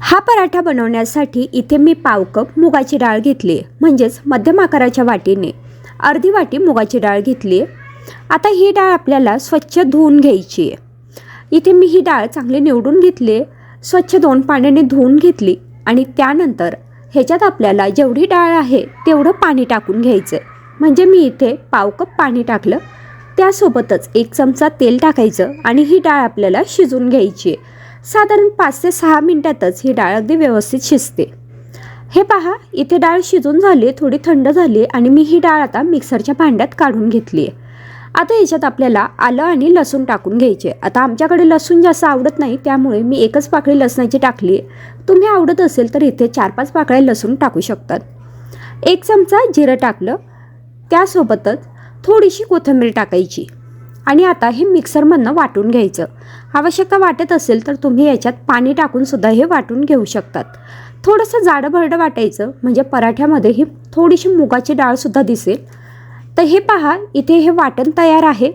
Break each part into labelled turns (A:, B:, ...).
A: हा पराठा बनवण्यासाठी इथे मी पाव कप मुगाची डाळ घेतली आहे म्हणजेच मध्यम आकाराच्या वाटीने. अर्धी वाटी मुगाची डाळ घेतली. आहे आता ही डाळ आपल्याला स्वच्छ धुवून घ्यायची. आहे इथे मी ही डाळ चांगली निवडून घेतली स्वच्छ दोन पाण्याने धुवून घेतली आणि त्यानंतर ह्याच्यात आपल्याला जेवढी डाळ आहे तेवढं पाणी टाकून घ्यायचं. आहे म्हणजे मी इथे पाव कप पाणी टाकलं. त्यासोबतच एक चमचा तेल टाकायचं आणि ही डाळ आपल्याला शिजून घ्यायची. आहे साधारण पाच ते सहा मिनटातच ही डाळ अगदी व्यवस्थित शिजते. हे पहा इथे डाळ शिजून झाली थोडी थंड झाली आणि मी ही डाळ आता मिक्सरच्या भांड्यात काढून घेतली आहे आता याच्यात आपल्याला आलं आणि लसूण टाकून घ्यायचे. आता आमच्याकडे लसूण जास्त आवडत नाही त्यामुळे मी एकच पाकळी लसणाची टाकली आहे तुम्ही आवडत असेल तर इथे चार पाच पाकळ्या लसूण टाकू शकतात. एक चमचा जिरं टाकलं. त्यासोबतच थोडीशी कोथिंबीर टाकायची आणि आता हे मिक्सरमधनं वाटून घ्यायचं. आवश्यकता वाटत असेल तर तुम्ही याच्यात पाणी टाकून सुद्धा हे वाटून घेऊ शकतात. थोडंसं जाडं भरडं वाटायचं म्हणजे पराठ्यामध्ये ही थोडीशी मुगाची डाळसुद्धा दिसेल. तर हे पहा इथे हे वाटण तयार आहे.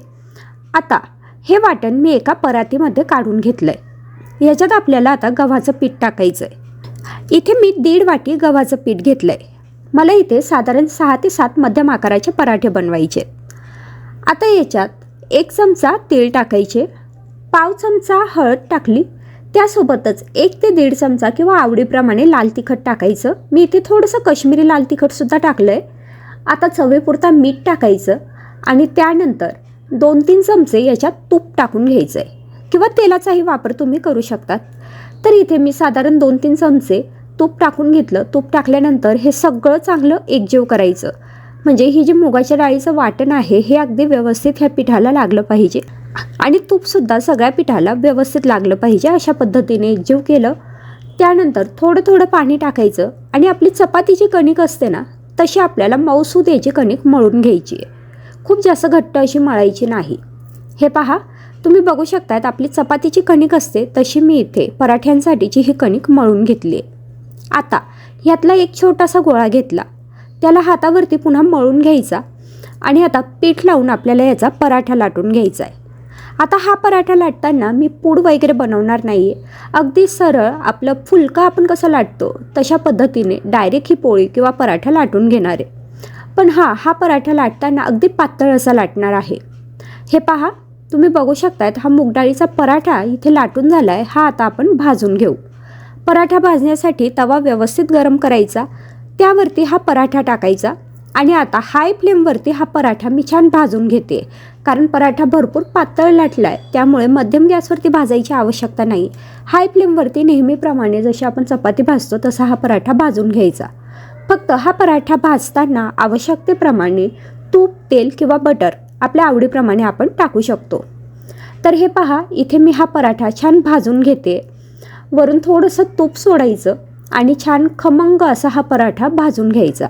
A: आता हे वाटण मी एका परातीमध्ये काढून घेतलं आहे याच्यात आपल्याला आता गव्हाचं पीठ टाकायचं आहे इथे मी दीड वाटी गव्हाचं पीठ घेतलं आहे मला इथे साधारण सहा ते सात मध्यम आकाराचे पराठे बनवायचे आता याच्यात एक चमचा तेल टाकायचे. पाव चमचा हळद टाकली. त्यासोबतच एक ते दीड चमचा किंवा आवडीप्रमाणे लाल तिखट टाकायचं. मी इथे थोडंसं काश्मीरी लाल तिखटसुद्धा टाकलं आहे आता चवेपुरता मीठ टाकायचं आणि त्यानंतर दोन तीन चमचे याच्यात तूप टाकून घ्यायचं आहे किंवा तेलाचाही वापर तुम्ही करू शकतात. तर इथे मी साधारण दोन तीन चमचे तूप टाकून घेतलं. तूप टाकल्यानंतर हे सगळं चांगलं एकजीव करायचं. म्हणजे ही जी मुगाच्या डाळीचं वाटण आहे हे अगदी व्यवस्थित ह्या पिठाला लागलं पाहिजे. आणि तूपसुद्धा सगळ्या पिठाला व्यवस्थित लागलं पाहिजे अशा पद्धतीने एकजीव केलं. त्यानंतर थोडं थोडं पाणी टाकायचं आणि आपली चपातीची कणिक असते ना तशी आपल्याला मऊसूद याची कणिक मळून घ्यायची आहे. खूप जास्त घट्ट अशी मळायची नाही. हे पहा तुम्ही बघू शकतात आपली चपातीची कणिक असते तशी मी इथे पराठ्यांसाठीची ही कणिक मळून घेतली आहे. आता ह्यातला एक छोटासा गोळा घेतला. त्याला हातावरती पुन्हा मळून घ्यायचा आणि आता पीठ लावून आपल्याला याचा पराठा लाटून घ्यायचा आहे. आता हा पराठा लाटताना मी पूड वगैरे बनवणार नाही आहे अगदी सरळ आपलं फुलका आपण कसं लाटतो तशा पद्धतीने डायरेक्ट ही पोळी किंवा पराठा लाटून घेणार. आहे पण हां हा पराठा लाटताना अगदी पातळ असा लाटणार आहे. हे पहा तुम्ही बघू शकतात हा मूगडाळीचा पराठा इथे लाटून झाला आहे हा आता आपण भाजून घेऊ. पराठा भाजण्यासाठी तवा व्यवस्थित गरम करायचा त्यावरती हा पराठा टाकायचा. आणि आता हाय फ्लेमवरती हा पराठा मी छान भाजून घेते. कारण पराठा भरपूर पातळ लाटला आहे त्यामुळे मध्यम गॅसवरती भाजायची आवश्यकता नाही. हाय फ्लेमवरती नेहमीप्रमाणे जशी आपण चपाती भाजतो तसा हा पराठा भाजून घ्यायचा. फक्त हा पराठा भाजताना आवश्यकतेप्रमाणे तूप तेल किंवा बटर आपल्या आवडीप्रमाणे आपण टाकू शकतो. तर हे पहा इथे मी हा पराठा छान भाजून घेते. वरून थोडंसं तूप सोडायचं आणि छान खमंग असा हा पराठा भाजून घ्यायचा.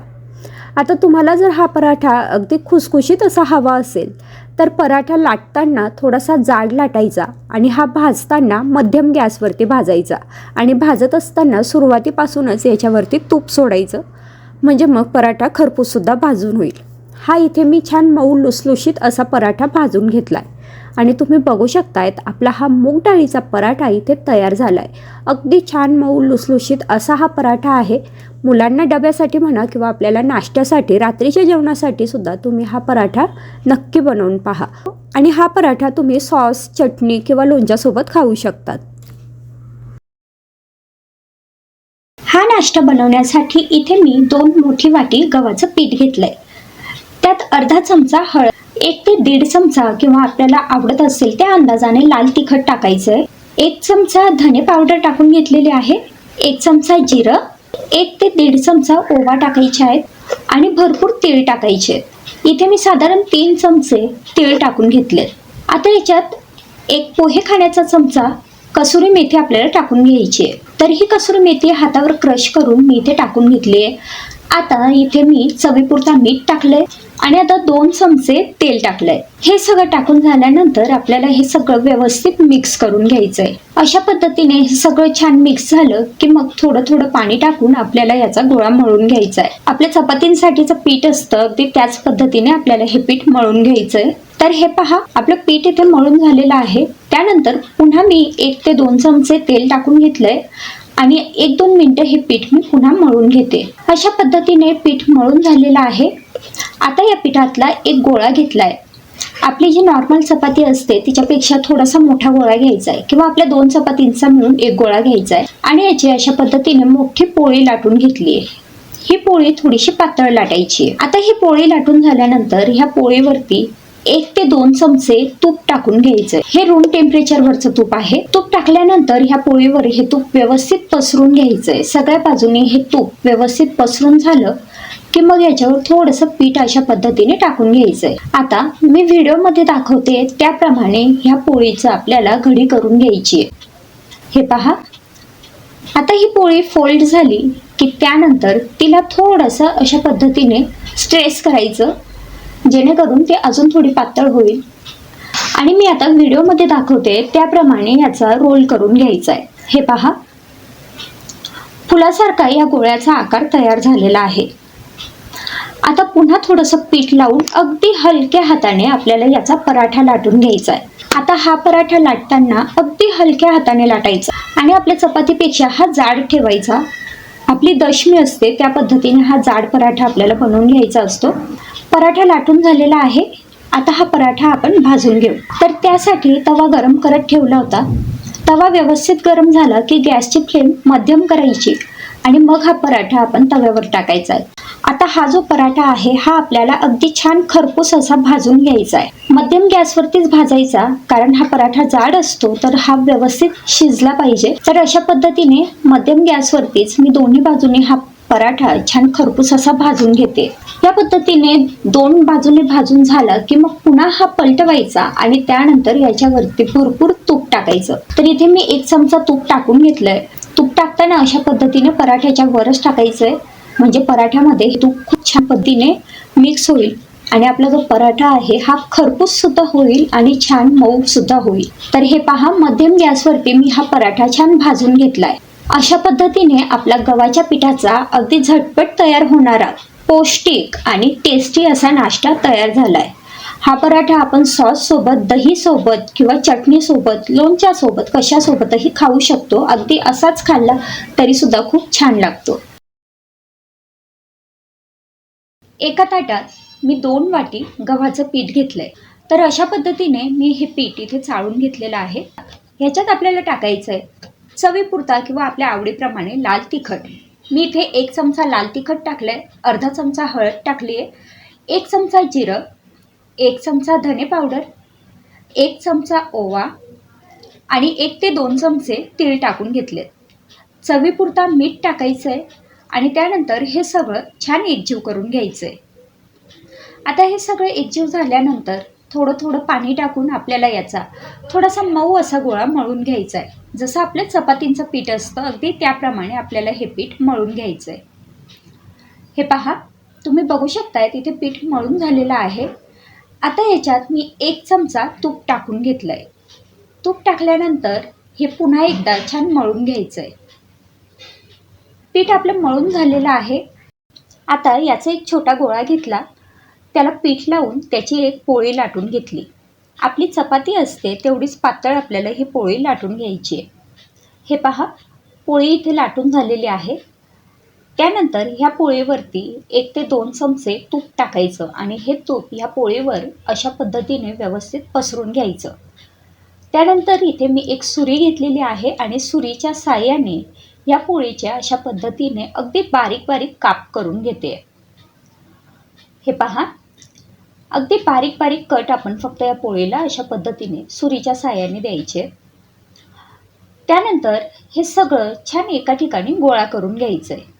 A: आता तुम्हाला जर हा पराठा अगदी खुसखुशीत असा हवा असेल तर पराठा लाटताना थोडासा जाड लाटायचा आणि हा भाजताना मध्यम गॅसवरती भाजायचा आणि भाजत असताना सुरुवातीपासूनच याच्यावरती तूप सोडायचं. म्हणजे मग पराठा खरपूससुद्धा भाजून होईल. हा इथे मी छान मऊ लुसलुशीत असा पराठा भाजून घेतला आहे आणि तुम्ही बघू शकतायत आपला हा मूग डाळीचा पराठा इथे तयार झाला आहे अगदी छान मऊ लुसलुशीत असा हा पराठा आहे. मुलांना डब्यासाठी म्हणा किंवा आपल्याला नाश्त्यासाठी रात्रीच्या जेवणासाठी सुद्धा तुम्ही हा पराठा नक्की बनवून पहा. आणि हा पराठा तुम्ही सॉस चटणी किंवा लोणच्यासोबत खाऊ शकतात.
B: हा नाश्ता बनवण्यासाठी इथे मी दोन मोठी वाटी गव्हाचं पीठ घेतलंय. त्यात अर्धा चमचा हळद एक ते दीड चमचा किंवा आपल्याला आवडत असेल त्या अंदाजाने लाल तिखट टाकायचं आहे. एक चमचा धने पावडर टाकून घेतलेली आहे. एक चमचा जिरं. एक ते दीड चमचा ओवा टाकायचे आहेत आणि भरपूर तीळ टाकायचे. इथे मी साधारण तीन चमचे तीळ टाकून घेतले. आता याच्यात एक पोहे खाण्याचा चमचा कसुरी मेथी आपल्याला टाकून घ्यायची आहे. तर ही कसुरी मेथी हातावर क्रश करून मी इथे टाकून घेतली आहे. आता इथे मी चवीपुरता मीठ टाकलंय. आणि आता दोन चमचे तेल टाकलंय. हे सगळं टाकून झाल्यानंतर आपल्याला हे सगळं व्यवस्थित मिक्स करून घ्यायचंय. अशा पद्धतीने हे सगळं छान मिक्स झालं की मग थोडं थोडं पाणी टाकून आपल्याला याचा गोळा मळून घ्यायचा आहे आपल्या चपातींसाठीचं पीठ असतं अगदी त्याच पद्धतीने आपल्याला हे पीठ मळून घ्यायचंय. तर हे पहा आपलं पीठ इथे मळून झालेलं आहे. त्यानंतर पुन्हा मी एक ते दोन चमचे तेल टाकून घेतलंय. आणि एक दोन मिनटं हे पीठ मी पुन्हा मळून घेते. अशा पद्धतीने पीठ मळून झालेलं आहे. आता या पिठातला एक गोळा घेतलाय. आपली जी नॉर्मल चपाती असते तिच्यापेक्षा थोडासा मोठा गोळा घ्यायचा आहे किंवा आपल्या दोन चपातींचा मिळून एक गोळा घ्यायचा आहे. आणि याची अशा पद्धतीने मोठी पोळी लाटून घेतली आहे. ही पोळी थोडीशी पातळ लाटायची आहे. आता ही पोळी लाटून झाल्यानंतर ह्या पोळीवरती एक ते दोन चमचे तूप टाकून घ्यायचं हे रूम टेम्परेचरवरचं तूप आहे. तूप टाकल्यानंतर ह्या पोळीवर हे तूप व्यवस्थित पसरून घ्यायचंय. सगळ्या बाजूने हे तूप व्यवस्थित पसरून झालं की मग याच्यावर थोडंसं पीठ अशा पद्धतीने टाकून घ्यायचंय. आता मी व्हिडिओमध्ये दाखवते त्याप्रमाणे ह्या पोळीचं आपल्याला घडी करून घ्यायची आहे हे पहा. आता ही पोळी फोल्ड झाली की त्यानंतर तिला थोडंसं अशा पद्धतीने स्ट्रेस करायचं. जेणेकरून ते अजून थोडी पातळ होईल. आणि मी आता व्हिडिओमध्ये दाखवते त्याप्रमाणे याचा रोल करून घ्यायचा आहे. हे पहा. फुलासारखा या गोळ्याचा आकार तयार झालेला आहे. आता पुन्हा थोडंसं पीठ लावून अगदी हलक्या हाताने आपल्याला याचा पराठा लाटून घ्यायचा आहे. आता हा पराठा लाटताना अगदी हलक्या हाताने लाटायचा. आणि आपल्या चपातीपेक्षा हा जाड ठेवायचा. आपली दशमी असते त्या पद्धतीने हा जाड पराठा आपल्याला बनवून घ्यायचा असतो. पराठा लाटून झालेला आहे. आता हा पराठा आपण भाजून घेऊ. तर त्यासाठी तवा गरम करत ठेवला होता. तवा व्यवस्थित गरम झाला की गॅसची फ्लेम मध्यम करायची आणि मग हा पराठा आपण तव्यावर टाकायचा आहे. आता हा जो पराठा आहे हा आपल्याला अगदी छान खरपूस असा भाजून घ्यायचा आहे. मध्यम गॅसवरतीच भाजायचा कारण हा पराठा जाड असतो तर हा व्यवस्थित शिजला पाहिजे. तर अशा पद्धतीने मध्यम गॅसवरतीच मी दोन्ही बाजूने हा पराठा छान खरपूस असा भाजून घेते. या पद्धतीने दोन बाजूने भाजून झालं की मग पुन्हा हा पलटवायचा आणि त्यानंतर याच्यावरती भरपूर तूप टाकायचं. तर इथे मी एक चमचा तूप टाकून घेतलंय. तूप टाकताना अशा पद्धतीने पराठ्याच्या वरच टाकायचंय. म्हणजे पराठ्यामध्ये हे तूप खूप छान पद्धतीने मिक्स होईल आणि आपला जो पराठा आहे हा खरपूस सुद्धा होईल आणि छान मऊ सुद्धा होईल. तर हे पहा मध्यम गॅसवरती मी हा पराठा छान भाजून घेतलाय. अशा पद्धतीने आपला गव्हाच्या पिठाचा अगदी झटपट तयार होणारा पौष्टिक आणि टेस्टी असा नाश्ता तयार झालाय. हा पराठा आपण सॉस सोबत दही सोबत किंवा चटणी सोबत लोणच्या सोबत कशासोबतही खाऊ शकतो. अगदी असाच खाल्ला तरी सुद्धा खूप छान लागतो. एका ताटात मी दोन वाटी गव्हाचं पीठ घेतलंय. तर अशा पद्धतीने मी हे पीठ इथे चाळून घेतलेलं आहे. ह्याच्यात आपल्याला टाकायचं आहे चवीपुरता किंवा आपल्या आवडीप्रमाणे लाल तिखट. मी इथे एक चमचा लाल तिखट टाकलं आहे अर्धा चमचा हळद टाकली आहे एक चमचा जिरं एक चमचा धने पावडर एक चमचा ओवा आणि एक ते दोन चमचे तीळ टाकून घेतले चवीपुरता मीठ टाकायचं आहे आणि त्यानंतर हे सगळं छान एकजीव करून घ्यायचं आहे आता हे सगळं एकजीव झाल्यानंतर थोडं थोडं पाणी टाकून आपल्याला याचा थोडासा मऊ असा गोळा मळून घ्यायचा आहे जसं आपलं चपातींचं पीठ असतं अगदी त्याप्रमाणे आपल्याला हे पीठ मळून घ्यायचं आहे हे पहा तुम्ही बघू शकताय तिथे पीठ मळून झालेलं आहे. आता याच्यात मी एक चमचा तूप टाकून घेतलं आहे तूप टाकल्यानंतर हे पुन्हा एकदा छान मळून घ्यायचं आहे पीठ आपलं मळून झालेलं आहे. आता याचा एक छोटा गोळा घेतला. त्याला पीठ लावून त्याची एक पोळी लाटून घेतली. आपली चपाती असते तेवढीच पातळ आपल्याला ही पोळी लाटून घ्यायची आहे. हे पहा पोळी इथे लाटून झालेली आहे. त्यानंतर ह्या पोळीवरती एक ते दोन चमचे तूप टाकायचं आणि हे तूप ह्या पोळीवर अशा पद्धतीने व्यवस्थित पसरून घ्यायचं. त्यानंतर इथे मी एक सुरी घेतलेली आहे आणि सुरीच्या साह्याने या पोळीच्या अशा पद्धतीने अगदी बारीक बारीक काप करून घेते. हे पहा अगदी बारीक बारीक कट आपण फक्त या पोळीला अशा पद्धतीने सुरीच्या साह्याने द्यायचे. त्यानंतर हे सगळं छान एका ठिकाणी गोळा करून घ्यायचं आहे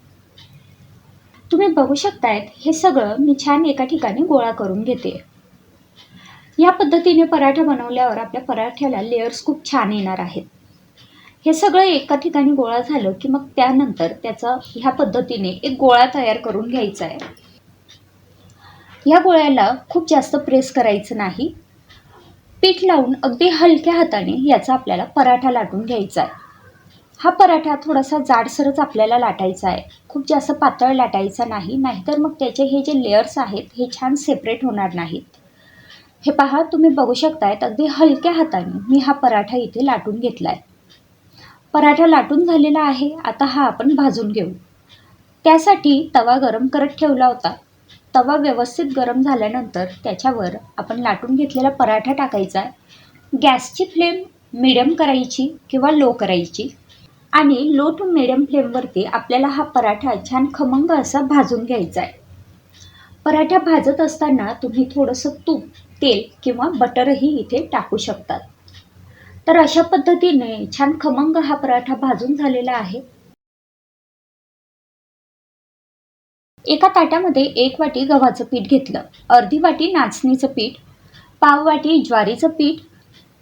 B: तुम्ही बघू शकतायत हे सगळं मी छान एका ठिकाणी गोळा करून घेते. या पद्धतीने पराठा बनवल्यावर आपल्या पराठ्याला लेअर्स खूप छान येणार आहेत. हे सगळं एका ठिकाणी गोळा झालं की मग त्यानंतर त्याचा ह्या पद्धतीने एक गोळा तयार करून घ्यायचा आहे. या गोळ्याला खूप जास्त प्रेस करायचं नाही. पीठ लावून अगदी हलक्या हाताने याचा आपल्याला पराठा लाटून घ्यायचा आहे. हा पराठा थोडासा जाडसरच आपल्याला लाटायचा आहे. खूप जास्त पातळ लाटायचा नाही नाहीतर मग त्याचे हे जे लेअर्स आहेत हे छान सेपरेट होणार नाहीत. हे पहा तुम्ही बघू शकतायत अगदी हलक्या हाताने मी हा पराठा इथे लाटून घेतला आहे पराठा लाटून झालेला आहे आता हा आपण भाजून घेऊ. त्यासाठी तवा गरम करत ठेवला होता. तवा व्यवस्थित गरम झाल्यानंतर त्याच्यावर आपण लाटून घेतलेला पराठा टाकायचा. गॅसची फ्लेम मिडियम करायची किंवा लो करायची. आणि लो टू मिडियम फ्लेमवरती आपल्याला हा पराठा छान खमंग असा भाजून घ्यायचा आहे. पराठा भाजत असताना तुम्ही थोडंसं तूप तेल किंवा बटरही इथे टाकू शकतात. तर अशा पद्धतीने छान खमंग हा पराठा भाजून झालेला आहे. एका ताटामध्ये एक वाटी गव्हाचं पीठ घेतलं. अर्धी वाटी नाचणीचं पीठ पाव वाटी ज्वारीचं पीठ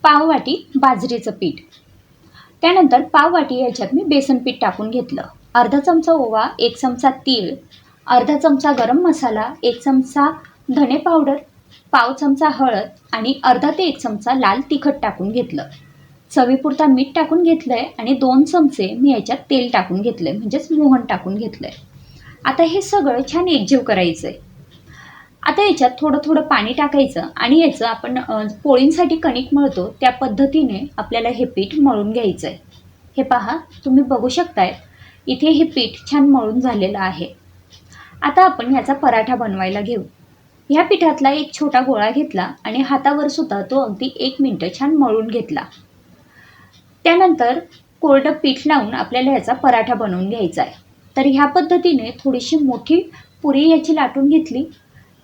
B: पाव वाटी बाजरीचं पीठ. त्यानंतर पाव वाटी याच्यात मी बेसन पीठ टाकून घेतलं. अर्धा चमचा ओवा एक चमचा तीळ अर्धा चमचा गरम मसाला एक चमचा धणे पावडर पाव चमचा हळद आणि अर्धा ते एक चमचा लाल तिखट टाकून घेतलं. चवीपुरता मीठ टाकून घेतलं आहे आणि दोन चमचे मी याच्यात तेल टाकून घेतलं आहे म्हणजेच मोहन टाकून घेतलं आहे आता हे सगळं छान एकजीव करायचं आहे आता याच्यात थोडं थोडं पाणी टाकायचं आणि याचं आपण पोळींसाठी कणिक मळतो त्या पद्धतीने आपल्याला हे पीठ मळून घ्यायचं आहे हे पहा तुम्ही बघू शकताय इथे हे पीठ छान मळून झालेलं आहे. आता आपण ह्याचा पराठा बनवायला घेऊ. ह्या पिठातला एक छोटा गोळा घेतला आणि हातावर सुद्धा तो अगदी एक मिनटं छान मळून घेतला. त्यानंतर कोरडं पीठ लावून आपल्याला याचा पराठा बनवून घ्यायचा आहे तर ह्या पद्धतीने थोडीशी मोठी पुरी याची लाटून घेतली.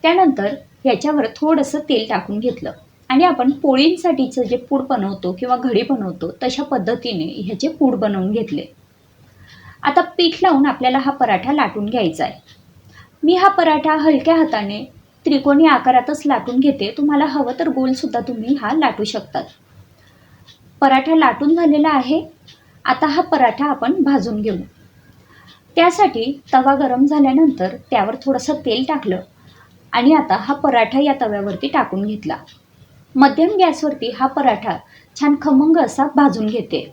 B: त्यानंतर ह्याच्यावर थोडंसं तेल टाकून घेतलं. आणि आपण पोळींसाठीचं जे पूड बनवतो किंवा घडी बनवतो तशा पद्धतीने ह्याचे पूड बनवून घेतले. आता पीठ लावून आपल्याला हा पराठा लाटून घ्यायचा आहे. मी हा पराठा हलक्या हाताने त्रिकोणी आकारातच लाटून घेते. तुम्हाला हवं तर गोलसुद्धा तुम्ही हा लाटू शकतात. पराठा लाटून झालेला आहे. आता हा पराठा आपण भाजून घेऊ. त्यासाठी तवा गरम झाल्यानंतर त्यावर थोडंसं तेल टाकलं आणि आता हा पराठा या तव्यावरती टाकून घेतला. मध्यम गॅसवरती हा पराठा छान खमंग असा भाजून घेते.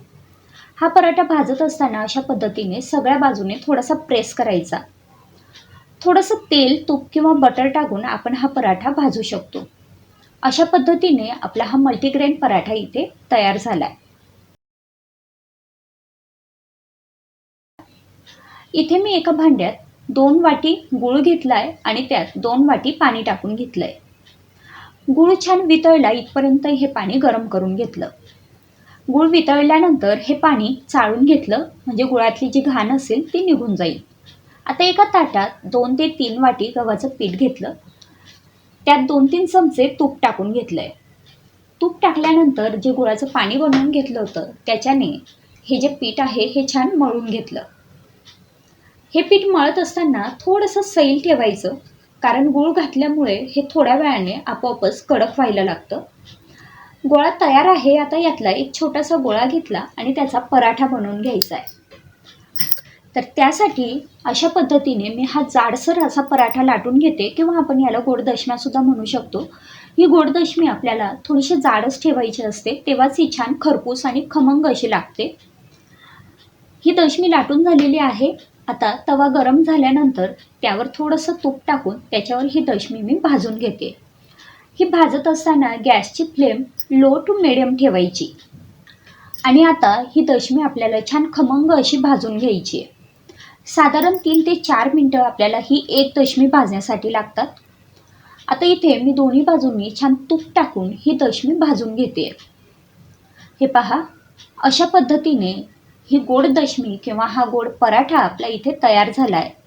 B: हा पराठा भाजत असताना अशा पद्धतीने सगळ्या बाजूने थोडासा प्रेस करायचा. थोडंसं तेल तूप किंवा बटर टाकून आपण हा पराठा भाजू शकतो. अशा पद्धतीने आपला हा मल्टीग्रेन पराठा इथे तयार झाला आहे इथे मी एका भांड्यात दोन वाटी गूळ घेतलाय आणि त्यात दोन वाटी पाणी टाकून घेतलंय. गूळ छान वितळला इथपर्यंत हे पाणी गरम करून घेतलं. गूळ वितळल्यानंतर हे पाणी चाळून घेतलं म्हणजे गुळातली जी घाण असेल ती निघून जाईल. आता एका ताटात दोन ते तीन वाटी गव्हाचं पीठ घेतलं. त्यात दोन तीन चमचे तूप टाकून घेतलंय. तूप टाकल्यानंतर जे गुळाचं पाणी बनवून घेतलं होतं त्याच्याने हे जे पीठ आहे हे छान मळून घेतलं. हे पीठ मळत असताना थोडंसं सैल ठेवायचं कारण गूळ घातल्यामुळे हे थोड्या वेळाने आपोआपच कडक व्हायला लागतं. गोळा तयार आहे आता यातला एक छोटासा गोळा घेतला आणि त्याचा पराठा बनवून घ्यायचा आहे. तर त्यासाठी अशा पद्धतीने मी हा जाडसर असा पराठा लाटून घेते किंवा आपण याला गोडदशम्यासुद्धा म्हणू शकतो. ही गोडदशमी आपल्याला थोडीशी जाडच ठेवायची असते तेव्हाच ही छान खरपूस आणि खमंग अशी लागते. ही दशमी लाटून झालेली आहे. आता तवा गरम झाल्यानंतर त्यावर थोडंसं तूप टाकून त्याच्यावर ही दशमी मी भाजून घेते. ही भाजत असताना गॅसची फ्लेम लो टू मिडियम ठेवायची. आणि आता ही दशमी आपल्याला छान खमंग अशी भाजून घ्यायची आहे. साधारण तीन ते चार मिनटं आपल्याला ही एक दशमी भाजण्यासाठी लागतात. आता इथे मी दोन्ही बाजूंनी छान तूप टाकून ही दशमी भाजून घेते. हे पहा अशा पद्धतीने ही गोड दशमी किंवा हा गोड पराठा आपल्या इथे तयार झाला आहे